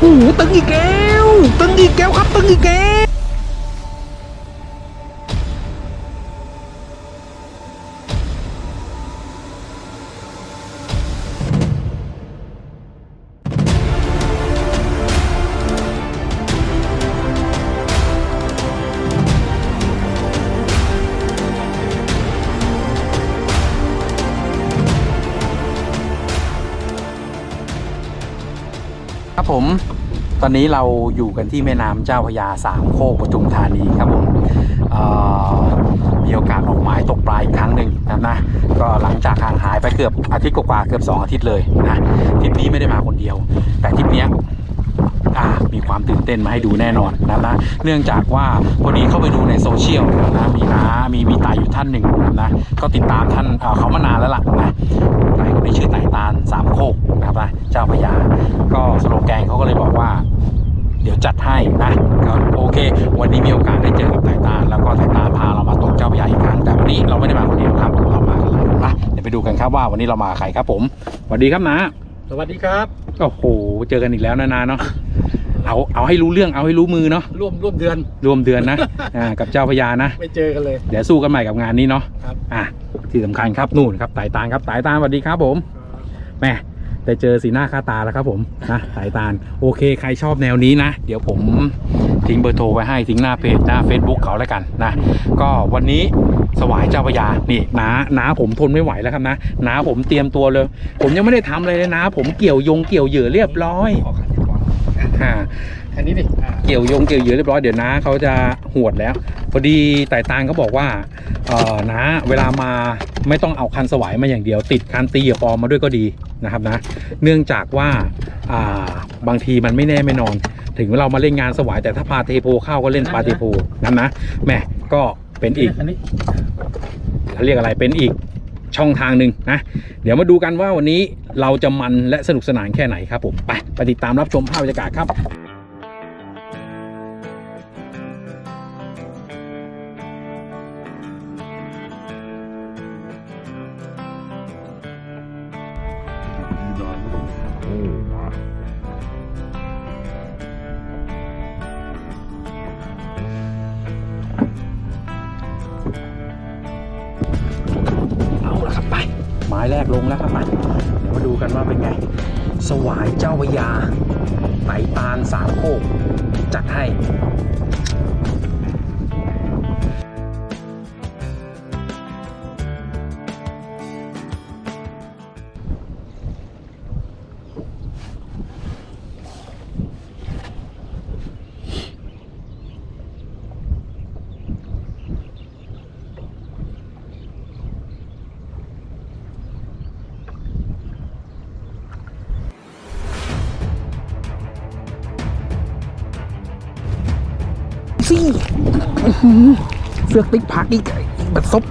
โอ้โหตึงอีกแล้ว ตึงอีกแล้วครับ ตึงอีกแล้วครับผม ตอนนี้เราอยู่กันที่แม่น้ำเจ้าพยาสามโคกปทุมธานีครับผมมีโอกาสออกหมายตกปลาอีกครั้งหนึ่งนะนะก็หลังจากห่างหายไปเกือบอาทิตย์กว่าเกือบ 2 อาทิตย์เลยนะทริปนี้ไม่ได้มาคนเดียว แต่ทริปเนี้ย อ่ามีความตื่นเต้นมาให้ดูแน่นอนนะครับนะเนื่องจากว่าพอดีเข้าไปดูในโซเชียลนะนะมีน้ามีมีตายอยู่ท่านหนึ่งนะนะก็ติดตามท่านเอ่อเขามานานแล้วล่ะนะไต่คนนี้ชื่อไต่ตาลสามโคกนะครับนะเจ้าพระยาก็สโลแกนเขาก็เลยบอกว่าเดี๋ยวจัดให้นะก็โอเค วันนี้มีโอกาสได้เจอกับไต่ตาลแล้วก็ไต่ตาลพาเรามาตกเจ้าพระยาอีกครั้งแต่วันนี้เราไม่ได้มาคนเดียวครับเรามากันหลายคนนะเดี๋ยวไปดูกันครับว่าวันนี้เรามาใครครับผมสวัสดีครับนะ สวัสดีครับ โอ้โห เจอกันอีกแล้วนะนาเนาะ เอา เอาให้รู้เรื่อง เอาให้รู้มือเนาะ ร่วมร่วมเดือนรวมเดือนนะ อ่า กับเจ้าพระยานะ ไม่เจอกันเลย เดี๋ยวสู้กันใหม่กับงานนี้เนาะ ครับ อะ ที่สำคัญครับ นู่นครับไต่ตาลครับไต่ตาลสวัสดีครับผมแหม่ได้เจอสีหน้าค่าตาแล้วครับผม นะไต่ตาล โอเค ใครชอบแนวนี้นะ เดี๋ยวผม ทิ้งเบอร์โทรไว้ให้ทิ้งหน้าเพจหน้า Facebook เขาแล้วกันนะก็วันนี้สวายเจ้าพระยานี่น้าน้าผมทนไม่ไหวแล้วครับนะน้าผมเตรียมตัวเลย ผมยังไม่ได้ทำอะไรเลยนะ ผมเกี่ยวยงเกี่ยวเหยื่อเรียบร้อยขอขันดีกว่าอ่าอันนี้ดิอ่าเกี่ยวยงเกี่ยวเหยื่อเรียบร้อยเดี๋ยวน้าเขาจะหวดแล้วพอดีไต่ตางเขาบอกว่าเออน้าเวลามาไม่ต้องเอาคันสวายมาอย่างเดียว ติดคันตีเหยื่อปลอมมาด้วยก็ดีนะครับนะ เนื่องจากว่าอ่าบางทีมันไม่แน่ไม่นอน ถึงเรามาเล่นงานสวายแต่ถ้าพาเทโพเข้าก็เล่นปลาเทโพนั้นนะแหม่ก็เป็นอีกอันนี้เขาเรียกอะไรเป็นอีกช่องทางหนึ่งนะ เดี๋ยวมาดูกันว่าวันนี้เราจะมันและสนุกสนานแค่ไหนครับผม ไปไปติดตามรับชมภาพบรรยากาศครับ เสือกติดผักอีกอีกบัดซบ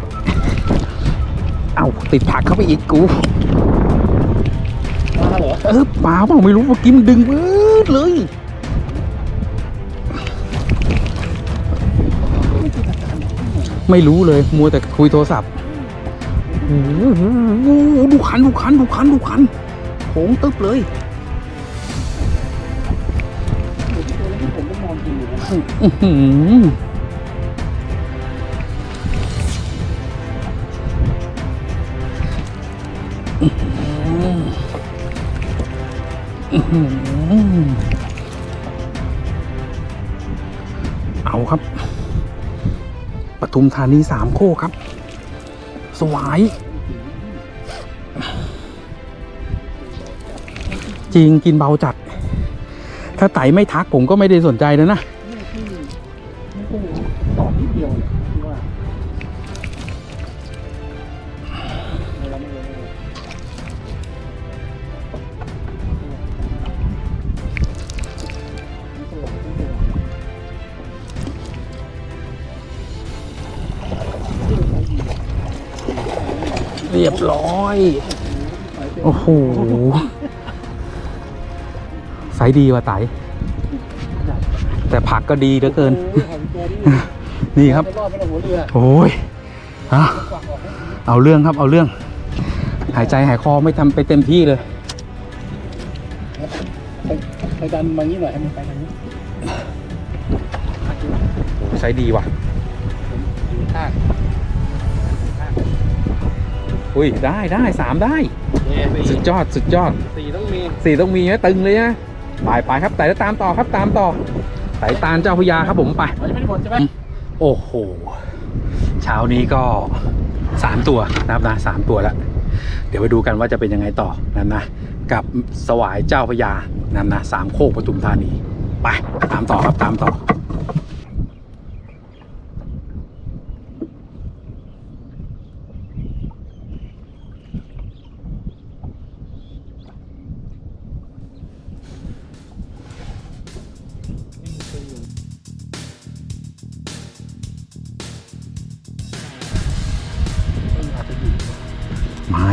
เอาติดผักเข้าไปอีกกูมาเหรอเออปลาเปล่าไม่รู้เมื่อกี้มันดึงวืดเลยไม่รู้เลย มัวแต่คุยโทรศัพท์โอ้โหดูคันดูคันดูคันดูคันโค้งตึ๊บเลย เอาครับ ปทุมธานีสามโคกครับ สวาย จริงกินเบาจัด ถ้าไต่ไม่ทักผมก็ไม่ได้สนใจแล้วนะ ตอบนิดเดียวเนี่ยที่ว่าเวลาไม่เยอะไม่เยอะเรียบร้อย โอ้โห ไซส์ดีว่ะไต แต่ผักก็ดีเหลือเกินโอ้ยหางตัว นี่นี่ครับจะรอดไปหรอหัวเรือโอ้ยอะกวักออกให้เอาเรื่องครับเอาเรื่อง หายใจหายคอไม่ทำไปเต็มที่เลย ไปไปดันมางี้หน่อยให้มันไปทางนี้ใช้ดีว่ะอยู่ข้างอุ้ยได้ได้สามได้ เนี่ยสุสี่ดยอดสุดยอด สี่ต้องมีสี่ต้องมีนะตึงเลยนะไปไปครับแต่ตามต่อครับตามต่อ สายตาลเจ้าพญาครับผมไปมันยังไม่ได้หมดใช่ไหมโอ้โห เช้านี้ก็สามตัวนะครับนะสามตัวแล้ว เดี๋ยวไปดูกันว่าจะเป็นยังไงต่อนั่นนะ กับสวายเจ้าพญานั่นนะสามโคกปทุมธานี ไป ตามต่อครับตามต่อ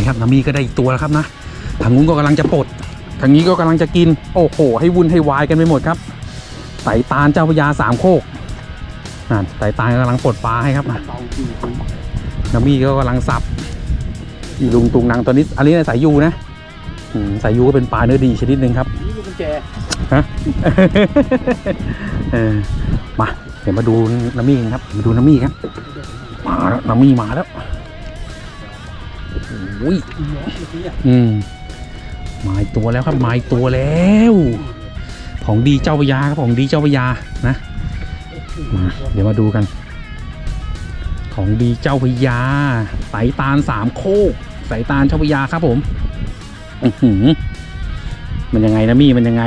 ครับน้ำมีก็ได้อีกตัวแล้วครับนะทางนู้นก็กำลังจะปลดทางนี้ก็กำลังจะกิน โอ้โห ให้วุ่นให้วายกันไปหมดครับไต่ตาลเจ้าพญาสามโคกนั่นไต่ตาลกำลังปลดปลาให้ครับนะเบามีก็กำลังสับอีลุงตุงนางตัวนี้อันนี้ในสายยูนะอืมสายยูก็เป็นปลาเนื้อดีชนิดหนึ่งครับนี่คือกุญแจฮะมาเดี๋ยวมาดูน้ำมีครับมาดูน้ำมีครับมาแล้วน้ำมีมาแล้ว อ้ยอีเนาะเมื่อกี้อะอืมมาอีกตัวแล้วครับมาอีกตัวแล้ว ของดีเจ้าพยาครับของดีเจ้าพยานะมาเดี๋ยวมาดูกัน ของดีเจ้าพยา สายตาลสามโคกสายตาลเจ้าพระยาครับผมอือหือมันยังไงนะมี่มันยังไง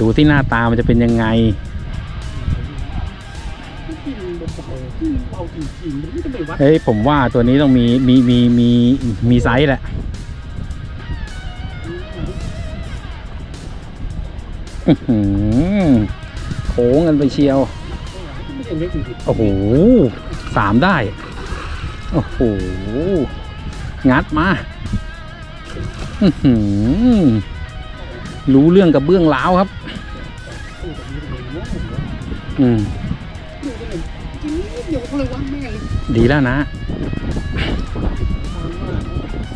ดูที่หน้าตามันจะเป็นยังไง เบาจริงๆมันไม่ต้องไปวัดเฮ้ยผมว่าตัวนี้ต้องมีมีมีมีมีไซส์แหละอื้อหือโค้งกันไปเชียว ไม่ใช่เล็กจริงโอ้โหสามได้ โอ้โห งัดมาอื้อหือรู้เรื่องกับเบื้องล้าวครับ ๆ อืม เดียวก็เลยวัดแม่เลยดีแล้วนะ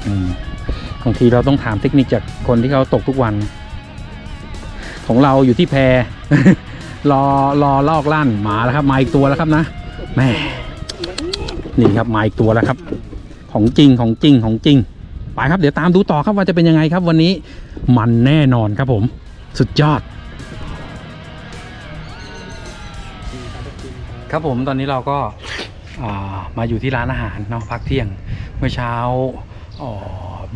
อืมบางทีเราต้องถามเทคนิคจากคนที่เขาตกทุกวัน ของเราอยู่ที่แพ รอรอลอกลั่นหมาแล้วครับ มาอีกตัวแล้วครับนะแม่นี่ครับมาอีกตัวแล้วครับ ของจริงของจริงของจริงไปครับเดี๋ยวตามดูต่อครับว่าจะเป็นยังไงครับ วันนี้มันแน่นอนครับผม สุดยอด ครับผมตอนนี้เราก็อ่ามาอยู่ที่ร้านอาหารเนาะพักเที่ยงเมื่อเช้าอ๋อ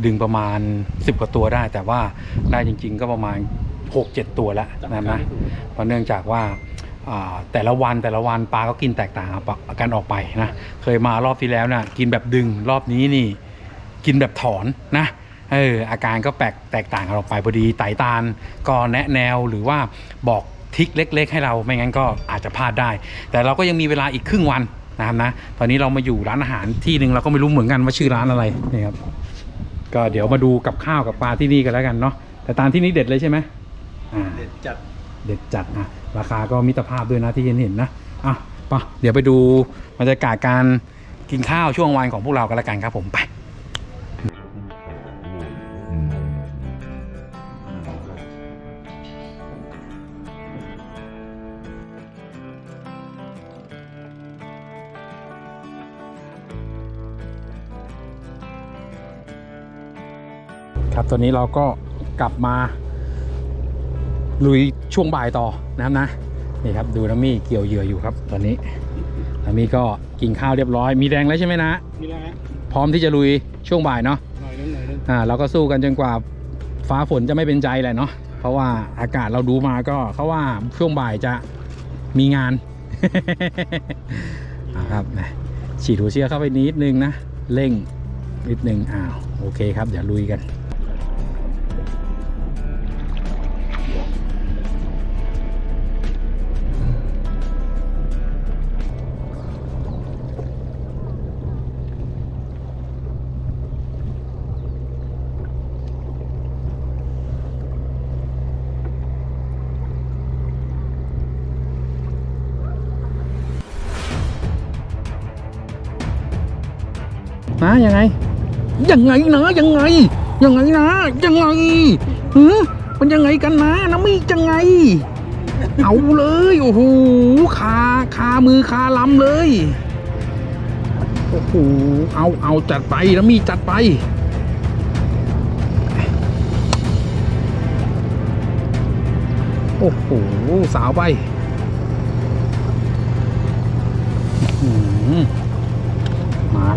ดึงประมาณ 10 กว่าตัวได้ แต่ว่าได้จริง ๆ ก็ประมาณ 6-7 ตัวแล้วนะนะเพราะเนื่องจากว่าอ่าแต่ละวันแต่ละวันปลาก็กินแตกต่างกันออกไปนะเคยมารอบที่แล้วนะ่ะกินแบบดึงรอบนี้นี่กินแบบถอนนะเอออาการก็แปลกแตกต่างกันออกไปพอดีไต่ตาลก็แนะแนวหรือว่าบอก ทริกเล็ก ๆ ให้เราไม่งั้นก็อาจจะพลาดได้ แต่เราก็ยังมีเวลาอีกครึ่งวันนะครับนะ ตอนนี้เรามาอยู่ร้านอาหารที่หนึ่งเราก็ไม่รู้เหมือนกันว่าชื่อร้านอะไรนี่ครับก็เดี๋ยวมาดูกับข้าวกับปลาที่นี่กันแล้วกันเนาะแต่ตาลที่นี่เด็ดเลยใช่ไหมอ่าเด็ดจัดเด็ดจัดนะราคาก็มิตรภาพด้วยนะที่เห็นเห็นๆนะอะไปะเดี๋ยวไปดูบรรยากาศการกินข้าวช่วงวันของพวกเรากันแล้วกันครับผมไป ตอนนี้เราก็กลับมาลุยช่วงบ่ายต่อนะครับนะนี่ครับดูน้ำมี่เกี่ยวเหยื่ออยู่ครับ ตอนนี้น้ำมี่ก็กินข้าวเรียบร้อย มีแรงแล้วใช่ไหมนะนี่แหละฮะพร้อมที่จะลุยช่วงบ่ายเนาะหน่อยนึงหน่อยนึงอ่าเราก็สู้กันจนกว่าฟ้าฝนจะไม่เป็นใจแหละเนาะเพราะว่าอากาศเราดูมาก็เขาว่าช่วงบ่ายจะมีงาน อ่าครับนะฉีดหัวเชื้อเข้าไปนิดนึงนะเร่งนิดนึงอ้าวโอเคครับ เดี๋ยวลุยกัน ยังไง ยังไงนะยังไง ยังไงนะยังไงหือมันยังไงกันนะน้ำมียังไง เอาเลยโอ้โหคาคามือคาลำเลยโอ้โหเอาเอาจัดไปน้ำมีจัดไปโอ้โหสาวไปอืม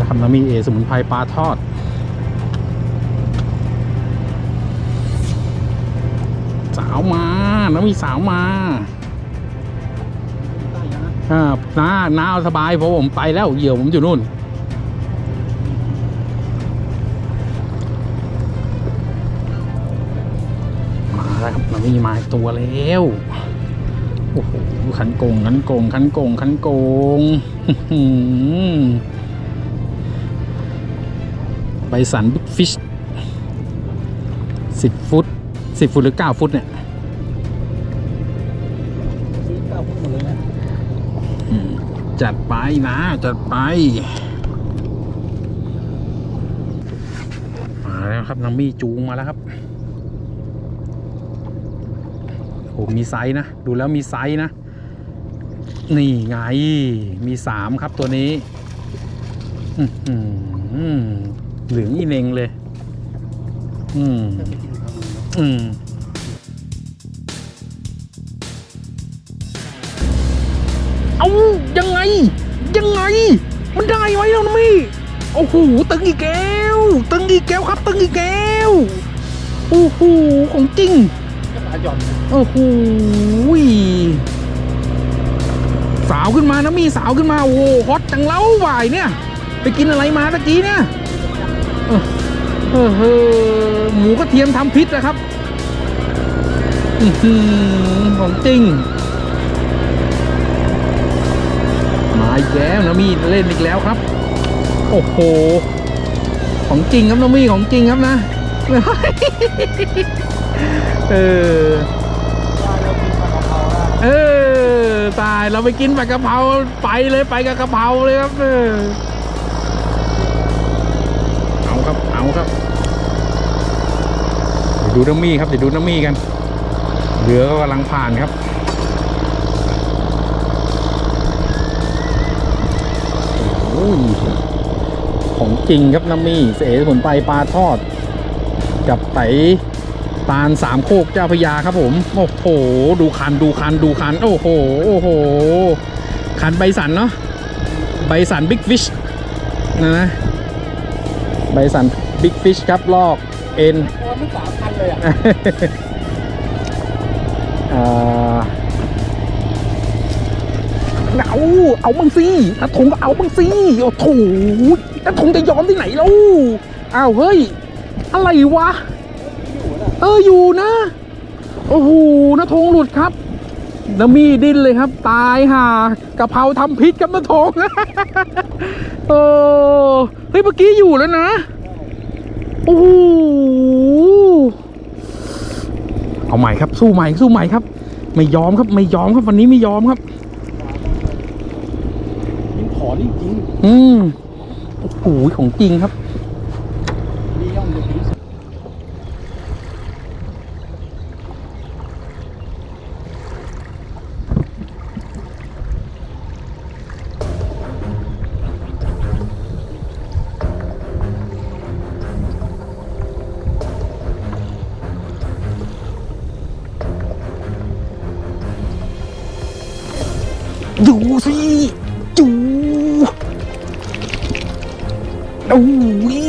าแล้วครับน้ำมีเอสมุนไพรปลาทอด สาวมาน้ำมีสาวมาได้ยังนะอ่าน้าน้าเอาสบายเพราะผมไปแล้วเหยี่ยวผมอยู่นู่นมาแล้วครับมันมีมาตัวแล้ว โอ้โหขันโกงขันโกงขันโกงขันโกง บสันบิ๊กฟิชสิบฟุตสิบฟุตหรือเก้าฟุตเนี่ยซื้อเก้าพุ่งหมดเลยนะจัดไปนะ จัดไป มาแล้วครับน้องมี่จูงมาแล้วครับโอ้มีไซส์นะ ดูแล้วมีไซส์นะ นี่ไง มีสามครับตัวนี้อื้อหือ เหลืองอีเนงเลย อืม อืมเอายังไง ยังไง มันได้ไหมเรานะมี่โอ้โหตึงอีกแก้ว ตึงอีกแก้วครับ ตึงอีกแก้วโอ้โหของจริงก็ปลาหยอนนะโอ้โหสาวขึ้นมานะมีสาวขึ้นมาโอ้โหฮอตจังเล้าบ่ายเนี่ย ไปกินอะไรมาตะกี้เนี่ย เออเออหมูกระเทียมทำพิษนะครับอือหือของจริง มาอีกแล้วนะมีเล่นอีกแล้วครับ โอ้โห ของจริงครับน้องมี่ของจริงครับนะ เออเรากินปลากะเพราเออ ตายเราไปกินผัดกะเพราไปเลยไปกับกะเพราเลยครับเออ ครับ เอาครับเดี๋ยวดูน้ำมี่ครับเดี๋ยวดูน้ำมี่กันเรือก็กำลังผ่านครับโอ้ยของจริงครับน้ำมี่เสสมุนไพรปลาทอด กับไตตาลสามโคกเจ้าพยาครับผม โอ้โห ดูคันดูคันดูคัน โอ้โห โอ้โห คันใบสันเนาะใบสันบิ๊กฟิชนะนะ ใบสันบิ๊กฟิชครับ ลอกเอ็นโอ้มันสามพันเลยอะอ่าเอาเอาบังสิตาทงก็เอาบังสิโอ้โถตาทงจะยอมที่ไหนแล้วอ้าวเฮ้ย อะไรวะอยู่น่ะเอออยู่นะ โอ้โหนาทงหลุดครับ นามีดิ้นเลยครับ ตายห่ากะเพราทำพิษกับนาทงเออเฮ้ยเมื่อกี้อยู่แล้วนะโอ้โหเอาใหม่ครับสู้ใหม่สู้ใหม่ครับ ไม่ยอมครับไม่ยอมครับวันนี้ไม่ยอมครับยิงถอนจริงอืมโอ้โหของจริงครับ ดูสิจูโอ้ย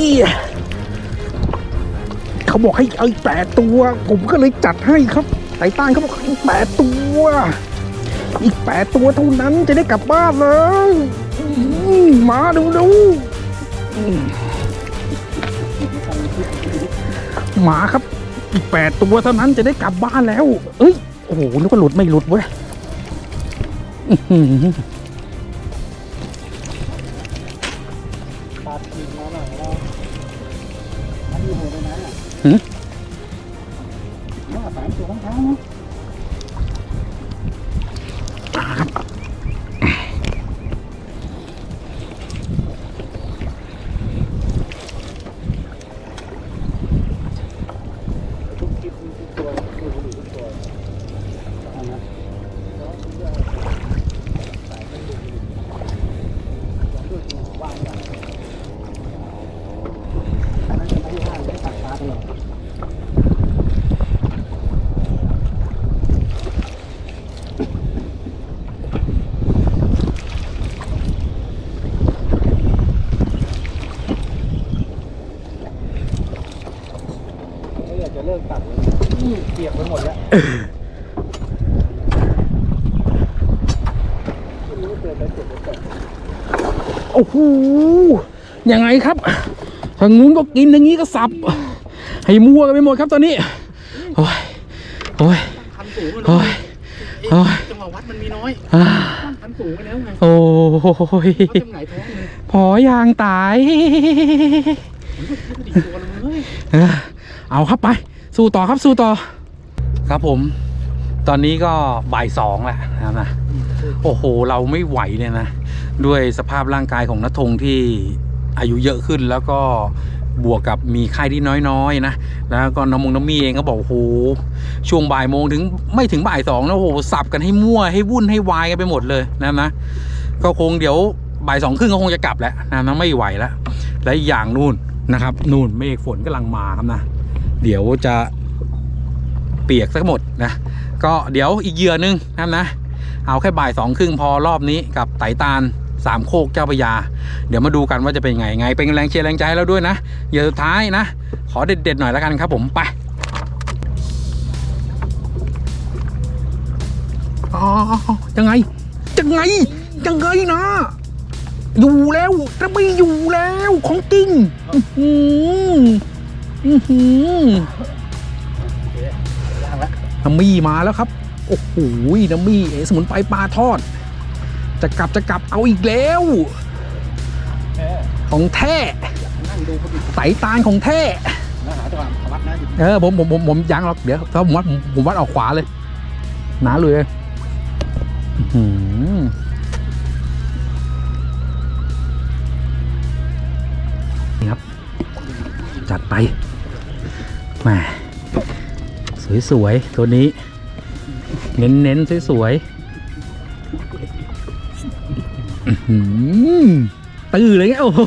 เขาบอกให้เอาอีกแปดตัว ผมก็เลยจัดให้ครับไต่ต้านเขาบอกให้แปดตัว อีกแปดตัวเท่านั้นจะได้กลับบ้านแล้วมาดูดูอืมมาครับ อีกแปดตัวเท่านั้นจะได้กลับบ้านแล้ว เอ้ย โอ้โหนึกว่าหลุดไม่หลุดเว้ย อื้อหือปลาทีมาหน่อยแล้วมันอยู่หดไปไหนอะ โอ้โหยังไงครับทางนู้นก็กินอย่างนี้ก็สับ ให้มั่วกันไปหมดครับตอนนี้ โอ้ย โอ้ย คันสูงโอ้ย โอ้ย จังหวะวัดมันมีน้อยอ่าคันสูงไปแล้วไงโอ้ยเขาจะไหนท้องเลยพอยางตาย มันก็ดีตัวเลย เออเอาครับไป สู้ต่อครับสู้ต่อ ครับผม ตอนนี้ก็บ่ายสองแล้วนะครับนะ โอ้โห เราไม่ไหวเลยนะ ด้วยสภาพร่างกายของนัทธงที่อายุเยอะขึ้นแล้วก็บวกกับมีไข้ที่น้อยๆนะ แล้วก็น้องมงน้องมีเองก็บอกโอ้โห ช่วงบ่ายโมงถึงไม่ถึงบ่ายสองนะโอ้โห สับกันให้มั่วให้วุ่นให้วายกันไปหมดเลยนะนะ ก็คงเดี๋ยวบ่ายสองครึ่งก็คงจะกลับแล้วนะนะไม่ไหวแล้ว และอีกอย่างนู่นนะครับ นู่นเมฆฝนกำลังมาครับนะ เดี๋ยวจะ เปียกสักหมดนะก็เดี๋ยวอีกเหยื่อหนึงนะนะ เอาแค่บ่ายสองครึ่งพอรอบนี้กับไตตาลสามโคกเจ้าพยา เดี๋ยวมาดูกันว่าจะเป็นไงไง เป็นแรงเชียร์แรงใจให้เราด้วยนะเหยื่อสุดท้ายนะ ขอเด็ดๆหน่อยแล้วกันครับผมไปอ๋อยังไงยังไงยังไงนะ อยู่แล้วจะไม่อยู่แล้วของจริงอื้อหืออื้อหือ น้ำมี่มาแล้วครับ โอ้โหน้ำมี่เอสมุนไพรปลาทอด จะกลับจะกลับเอาอีกแล้ว ของแท้นั่งดูเขาดิไตาลของแท้เออผมผมผมผมยังหรอกเดี๋ยวถ้าผมวัดผมวัดออกขวาเลยหนาเลยนี่ครับ จัดไปแหม สวยๆ ตัวนี้ เน้นๆ สวยๆตื้อเลยไงโอ้โห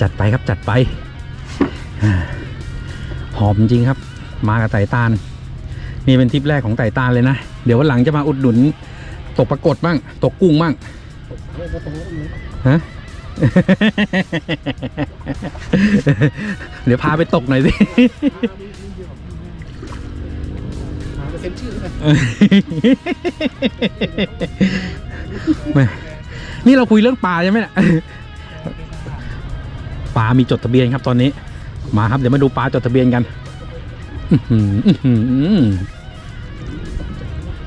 จัดไปครับจัดไป หอมจริงครับ มากับไต่ตาล นี่เป็นทริปแรกของไต่ตาลเลยนะ เดี๋ยววันหลังจะมาอุดหนุน ตกปรากฏบ้าง ตกกุ้งบ้างฮะ เดี๋ยวพาไปตกหน่อยสิหาเปอร์เซ็นต์ชื่อกันแม่นี่เราคุยเรื่องปลาใช่ไหมเนี่ยปลามีจดทะเบียนครับตอนนี้ มาครับเดี๋ยวมาดูปลาจดทะเบียนกันอื้อหืออื้อหือ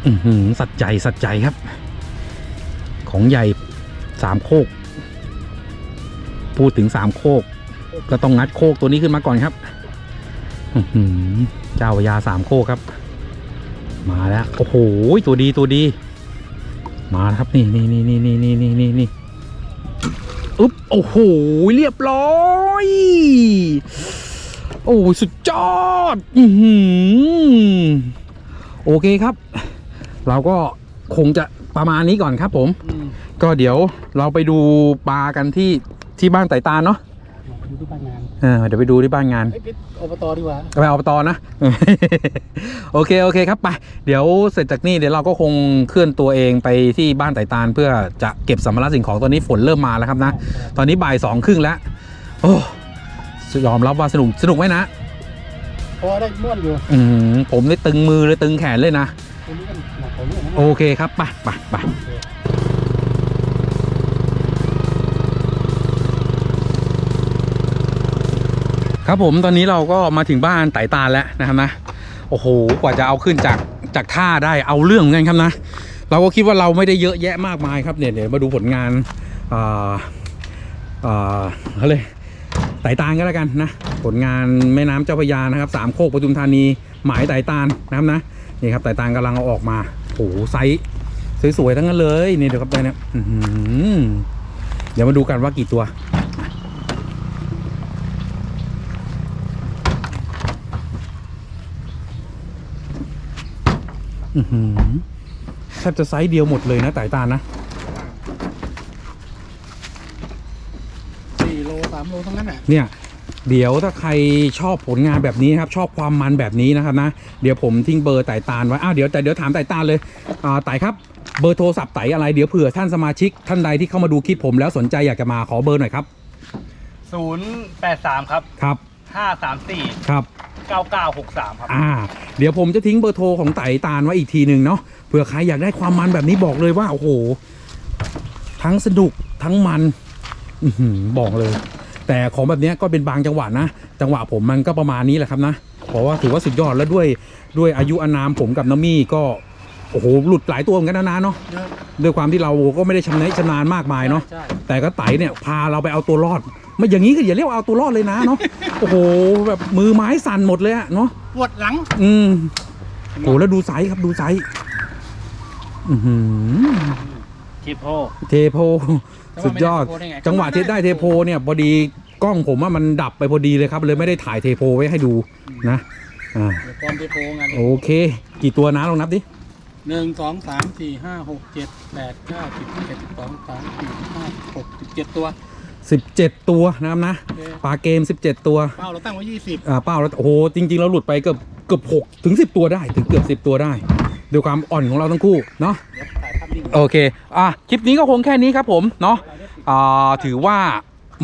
อื้อหือสัจใจสัจใจครับ ของใหญ่สามโคก พูดถึงสามโคก ก็ต้องงัดโคกตัวนี้ขึ้นมาก่อนครับอื้อหือเจ้าพระยาสามโคกครับ มาแล้วโอ้โหตัวดีตัวดี มาแล้วครับนี่นี่นี่นี่นี่นี่นี่นี่นี่อึ๊บโอ้โหเรียบร้อยโอ้สุดยอดอือหือโอเคครับ เราก็คงจะประมาณนี้ก่อนครับผมอืมก็เดี๋ยวเราไปดูปลากันที่ ที่บ้านไต่ตาลเนาะดูที่บ้านงานเออเดี๋ยวไปดูที่บ้านงานเฮ้ยพิษอบตดีกว่าไปอบตนะ โอเคโอเคครับไปเดี๋ยวเสร็จจากนี่เดี๋ยวเราก็คงเคลื่อนตัวเองไปที่บ้านไต่ตาลเพื่อจะเก็บสัมภาระสิ่งของตอนนี้ฝนเริ่มมาแล้วครับนะ ตอนนี้บ่ายสองครึ่งแล้ว โอ้ยอมรับว่าสนุกสนุกไหมนะพอได้ม้วนอยู่อืมผมได้ตึงมือเลยตึงแขนเลยนะตัวนี้กันหนักกว่านี้นะโอเคครับไปไปไป ครับผมตอนนี้เราก็มาถึงบ้านไต่ตาแล้วนะครับนะโอ้โหกว่าจะเอาขึ้นจากจากท่าได้เอาเรื่องเหมือนกันครับนะ เราก็คิดว่าเราไม่ได้เยอะแยะมากมายครับเนี่ยเดี๋ยวมาดูผลงานอ่าอ่าเขาเลยไต่ตาลก็แล้วกันนะผลงานแม่น้ำเจ้าพระยานะครับสามโคกปทุมธานีหมายไต่ตาลนะครับนะนี่ครับไต่ตาลกำลังเอาออกมาโอ้โหไซส์สวยๆทั้งนั้นเลยนี่เดี๋ยวครับเนี่ยเดี๋ยวมาดูกันว่ากี่ตัว อื้อหือแทบจะไซส์เดียวหมดเลยนะไต่ตาลนะสี่โลสามโลทั้งนั้นแหละเนี่ย เดี๋ยวถ้าใครชอบผลงานแบบนี้นะครับชอบความมันแบบนี้นะครับนะเดี๋ยวผมทิ้งเบอร์ไต่ตาลไว้อ้าวเดี๋ยวแต่เดี๋ยวถามไต่ตาลเลยอ่าไต่ครับเบอร์โทรศัพท์ไต่อะไรเดี๋ยวเผื่อท่านสมาชิกท่านใดที่เข้ามาดูคลิปผมแล้วสนใจอยากจะมาขอเบอร์หน่อยครับศูนย์แปดสามครับครับห้าสามสี่ครับ เก้าเก้าหกสามครับ อ่า เดี๋ยวผมจะทิ้งเบอร์โทรของไต่ตาลไว้อีกทีหนึ่งเนาะเผื่อใครอยากได้ความมันแบบนี้บอกเลยว่าโอ้โห ทั้งสนุกทั้งมันอื้อหือบอกเลย แต่ของแบบเนี้ยก็เป็นบางจังหวะนะ จังหวะผมมันก็ประมาณนี้แหละครับนะเพราะว่าถือว่าสุดยอดแล้วด้วยด้วยอายุอานามผมกับน้ำมี่ก็โอ้โหหลุดหลายตัวเหมือนกันนะนะเนาะเยอะ ด้วยความที่เราก็ไม่ได้ชำนาญชำนาญมากมายเนาะ ใช่ แต่ก็ไต่เนี่ยพาเราไปเอาตัวรอด ไม่อย่างนี้ก็อย่าเรียกว่าเอาตัวรอดเลยนะเนาะโอ้โหแบบมือไม้สั่นหมดเลยอะเนาะปวดหลัง อืมโหแล้วดูไซส์ครับดูไซส์อือหือทิปโพเทโพสุดยอด จังหวะเทสได้เทโพเนี่ยพอดีกล้องผมว่ามันดับไปพอดีเลยครับ เลยไม่ได้ถ่ายเทโพไว้ให้ดูนะอ่าเดี๋ยวก่อนทิปโพงานโอเค กี่ตัวนะลองนับดิ หนึ่งสองสามสี่ห้าหกเจ็ดแปดเก้าสิบสิบเอ็ดสิบสองสิบสามสิบสี่สิบห้าสิบหกสิบเจ็ดตัว 17 ตัวนะครับนะโอเคปลาเกม 17 ตัวเป้าเราตั้งไว้ยี่สิบอ่าเป้าแล้วโอ้โหจริง ๆ เราหลุดไปเกือบเกือบหกถึง 10 ตัวได้ถึงเกือบ10 ตัวได้ด้วยความอ่อนของเราทั้งคู่เนาะเดี๋ยวถ่ายภาพนิ่งโอเคอะคลิปนี้ก็คงแค่นี้ครับผมเนาะอ่าถือว่า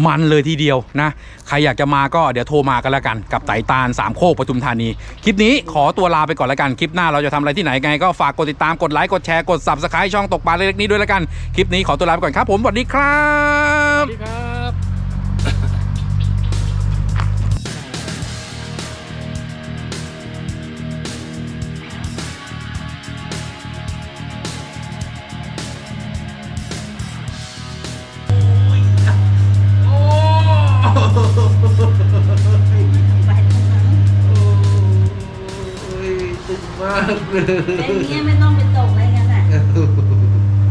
มันเลยทีเดียวนะ ใครอยากจะมาก็เดี๋ยวโทรมากันแล้วกันกับไต่ตาลสามโคกปทุมธานี คลิปนี้ขอตัวลาไปก่อนแล้วกัน คลิปหน้าเราจะทำอะไรที่ไหนไง ก็ฝากกดติดตามกดไลค์กดแชร์กด subscribe ช่องตกปลาเล็กๆนี้ด้วยแล้วกัน คลิปนี้ขอตัวลาไปก่อนครับผมสวัสดีครับ ハハハハ!